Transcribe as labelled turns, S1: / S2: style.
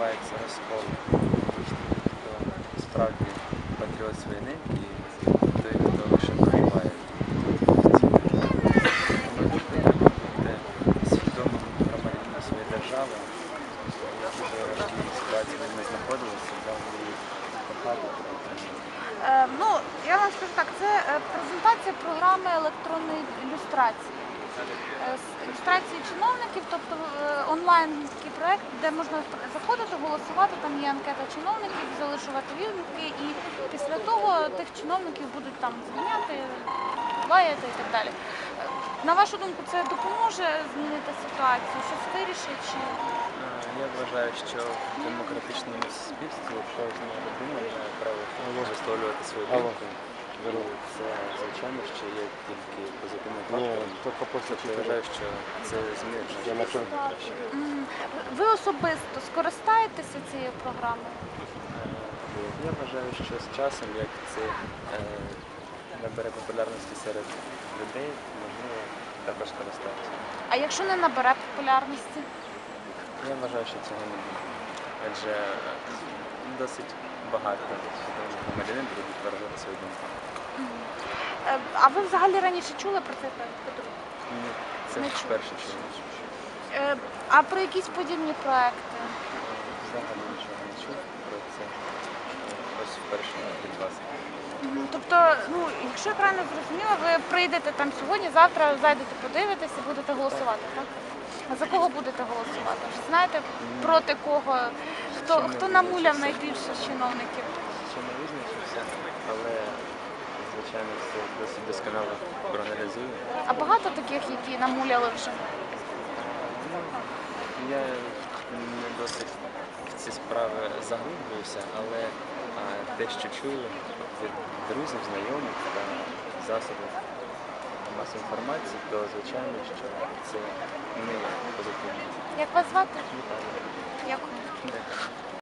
S1: відбувається розкол хто справді патріот війни і той, хто лише приймає людина, де свідомо громадянина своєї держави, в якій ситуації ми знаходилися, там її кохали.
S2: Е, ну, я вам скажу так, це е, презентація програми електронної ілюстрації. З ілюстрації чиновників, тобто е, онлайн такий проект, де можна заходити, голосувати, там є анкета чиновників, залишувати відгуки, і після того тих чиновників будуть там звільняти, лаяти і так далі. Е, На вашу думку, це допоможе змінити ситуацію, щось вирішить? Чи...
S1: Е, Я вважаю, що в демократичному суспільстві кожна людина має право висловлювати свою думку. Це звичайно, що є тільки позитивний
S3: Ні,
S1: фактор.
S3: тут вопрос
S1: Тобто я вважаю, що це змінить життя краще.
S2: Ви особисто скористаєтеся цією програмою?
S1: Е, Я вважаю, що з часом, як це е, набере популярності серед людей, можливо також користатися.
S2: А якщо не набере популярності?
S1: Я вважаю, що цього не буде. Адже досить багато громадянин будуть виражати свою думку.
S2: Е, А ви взагалі раніше чули про цей? Петро?
S1: Ні, це
S2: Не
S1: ж
S2: чула.
S1: перше чому.
S2: Е, А про якісь подібні проекти?
S1: Взагалі нічого не чув про це. Е, Ось вперше від вас.
S2: Мгм. Тобто, ну, якщо я правильно зрозуміла, ви прийдете там сьогодні, завтра зайдете, подивитесь і будете голосувати, так? А за кого будете голосувати? Вже знаєте, проти кого? Хто, хто намуляв найбільше з чиновників?
S1: Ще не визначився, але звичайно це досить досконало проаналізую.
S2: А багато таких, які намуляли вже?
S1: Я не досить в ці справи заглиблююся, але а, те, що чую від друзів, знайомих та засобів масової інформації, то звичайно, що це не є позитивно.
S2: Як вас звати? Дякую.
S1: Дякую.